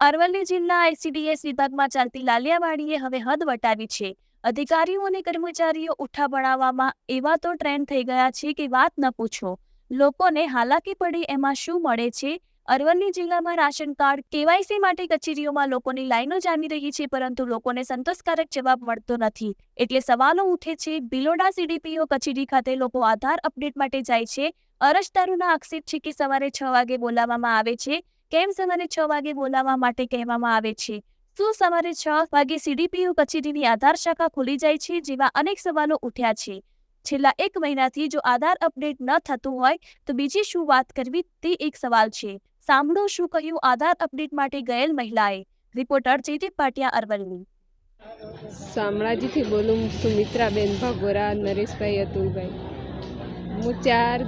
અરવલ્લી જિલ્લા આઈસીડીએસ વિભાગમાં ચાલતી લાલિયાવાડીએ હવે હદ વટાવી છે. અધિકારીઓ અને કર્મચારીઓ ઉઠા બનાવવામાં એવા તો ટ્રેન્ડ થઈ ગયા છે કે વાત ન પૂછો. લોકોને હાલાકી પડી એમાં શું મળે છે? અરવલ્લી જિલ્લામાં રાશન કાર્ડ, કેવાયસી માટે કચેરીઓમાં લોકોની લાઈનો જામી રહી છે પરંતુ લોકોને સંતોષકારક જવાબ મળતો નથી. એટલે સવાલો ઉઠે છે, બિલોડા સીડીપીઓ કચેરી ખાતે લોકો આધાર અપડેટ માટે જાય છે? અરજદારોના આક્ષેપ છે કે સવારે છ વાગે બોલાવવામાં આવે છે. કેમ સવારે છ વાગે બોલાવવા માટે કહેવામાં આવે છે? શું સવારે છ વાગે સીડીપીયુ કચેરીની આધાર શાખા ખુલી જાય છે જેવા અનેક સવાલો ઉઠ્યા છે? છેલ્લા એક મહિનાથી જો આધાર અપડેટ ન થતું હોય, તો બીજી શું વાત કરવી તે એક સવાલ છે. સાંભળો શું કહ્યું આધાર અપડેટ માટે ગયેલ મહિલાએ. રિપોર્ટર જયદીપ પાટિયા અરવલ્લી. શામળાજીથી બોલું સુમિત્રાબેન ભગોરા, નરેશભાઈ અતુલભાઈ. હું ચાર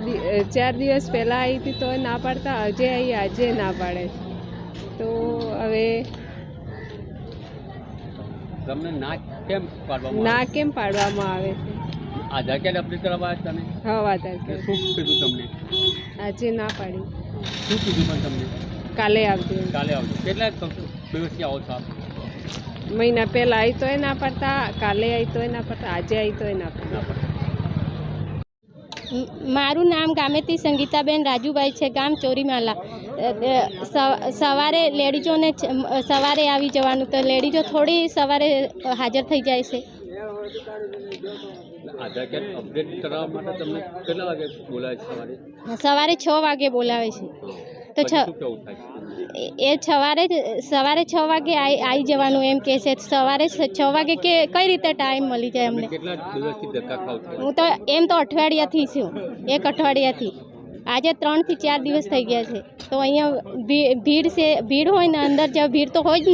ચાર દિવસ પહેલાં આવી હતી તો ના પાડતા આજે આવી આજે ના પાડે. છે. તો હવે તમને ના કેમ પાડવામાં ના કેમ પાડવામાં આવે છે? આધાર કાર્ડ અપડેટ કરવા તમે હા આધાર કાર્ડ. શું કીધું તમને? આજે ના પાડી. શું કીધું પણ તમને? કાલે આવજો કાલે આવજો. કેટલા દિવસથી આવો છો આપ? મહિના પહેલાં આવી તોય ના પાડતા કાલે આવી તોય ના પાડતા આજે આવી તોય ના પાડતા. મારું નામ ગામેતી સંગીતાબેન રાજુભાઈ છે ગામ ચોરીમાલા. સવારે લેડીઝોને સવારે આવી જવાનું તો લેડીઝો થોડી સવારે હાજર થઈ જાય છે. સવારે છ વાગે બોલાવે છે. તો છ એ- સવારે જ- સવારે છ વાગે આવી જવાનું એમ કહે છે સવારે છ વાગે કે કઈ રીતે ટાઈમ મળી જાય અમને હું તો એમ તો અઠવાડિયાથી છું એક અઠવાડિયાથી. આજે ત્રણથી ચાર દિવસ થઈ ગયા છે. તો અહીંયા ભીડ છે ભીડ હોય ને અંદર જ ભીડ તો હોય જ